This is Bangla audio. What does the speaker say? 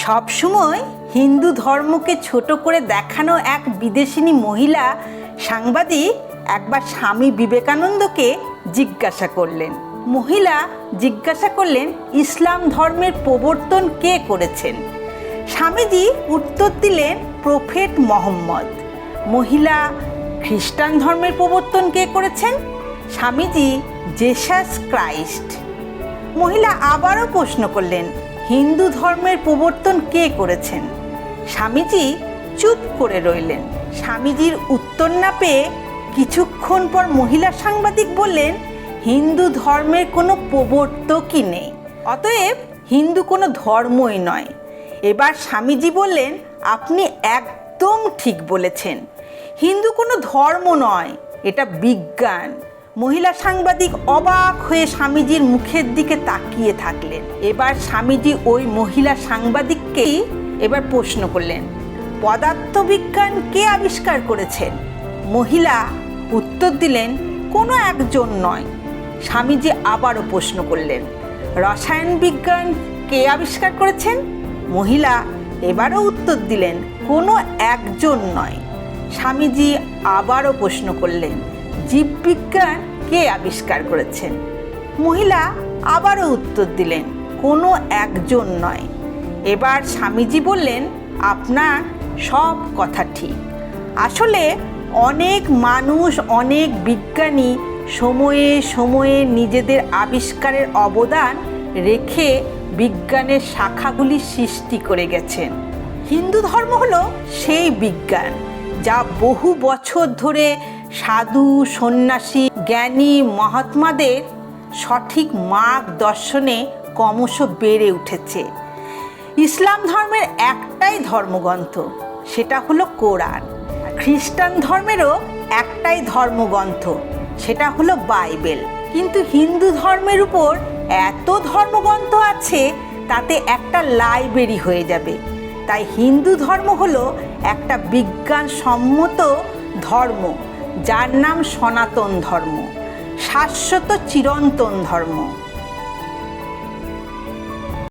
সবসময় হিন্দু ধর্মকে ছোট করে দেখানো এক বিদেশিনী মহিলা সাংবাদিক একবার স্বামী বিবেকানন্দকে জিজ্ঞাসা করলেন, মহিলা, জিজ্ঞাসা করলেন, ইসলাম ধর্মের প্রবর্তন কে করেছেন? স্বামীজি উত্তর দিলেন, প্রফেট মোহাম্মদ। মহিলা, খ্রিস্টান ধর্মের প্রবর্তন কে করেছেন? Swamiji, Jesus Christ. মহিলা আবারও প্রশ্ন করলেন হিন্দু ধর্মের প্রবর্তন কে করেছেন? স্বামীজি চুপ করে রইলেন। স্বামীজির উত্তর না পেয়ে কিছুক্ষণ পর মহিলা সাংবাদিক বললেন, হিন্দু ধর্মের কোনো প্রবর্তকই নেই। অতএব হিন্দু কোনো ধর্মই নয়। এবার স্বামীজি বললেন, আপনি একদম ঠিক বলেছেন। হিন্দু কোনো ধর্ম নয়, এটা বিজ্ঞান। মহিলা সাংবাদিক অবাক হয়ে স্বামীজির মুখের দিকে তাকিয়ে থাকলেন। এবার স্বামীজি ওই মহিলা সাংবাদিককেই এবার প্রশ্ন করলেন, পদার্থবিজ্ঞান কে আবিষ্কার করেছেন? মহিলা উত্তর দিলেন, কোনো একজন নয়। স্বামীজি আবারও প্রশ্ন করলেন, রসায়ন বিজ্ঞান কে আবিষ্কার করেছেন? মহিলা এবারও উত্তর দিলেন, কোনো একজন নয়। স্বামীজি আবারও প্রশ্ন করলেন, জীববিজ্ঞান কে আবিষ্কার করেছেন মহিলা আবারও উত্তর দিলেন, কোনো একজন নয়। এবার স্বামীজি বললেন, আপনার সব কথা ঠিক। আসলে অনেক মানুষ, অনেক বিজ্ঞানী সময়ে সময়ে নিজেদের আবিষ্কারের অবদান রেখে বিজ্ঞানের শাখাগুলি সৃষ্টি করে গেছেন। হিন্দু ধর্ম হলো সেই বিজ্ঞান, যা বহু বছর ধরে সাধু, সন্ন্যাসী, জ্ঞানী, মহাত্মাদের সঠিক মার্গ দর্শনে ক্রমশ বেড়ে উঠেছে। ইসলাম ধর্মের একটাই ধর্মগ্রন্থ, সেটা হলো কোরআন। খ্রিস্টান ধর্মেরও একটাই ধর্মগ্রন্থ, সেটা হলো বাইবেল। কিন্তু হিন্দু ধর্মের উপর এত ধর্মগ্রন্থ আছে, তাতে একটা লাইব্রেরি হয়ে যাবে। তাই হিন্দু ধর্ম হলো একটা বিজ্ঞানসম্মত ধর্ম। যার নাম সনাতন ধর্ম শাশ্বত চিরন্তন ধর্ম।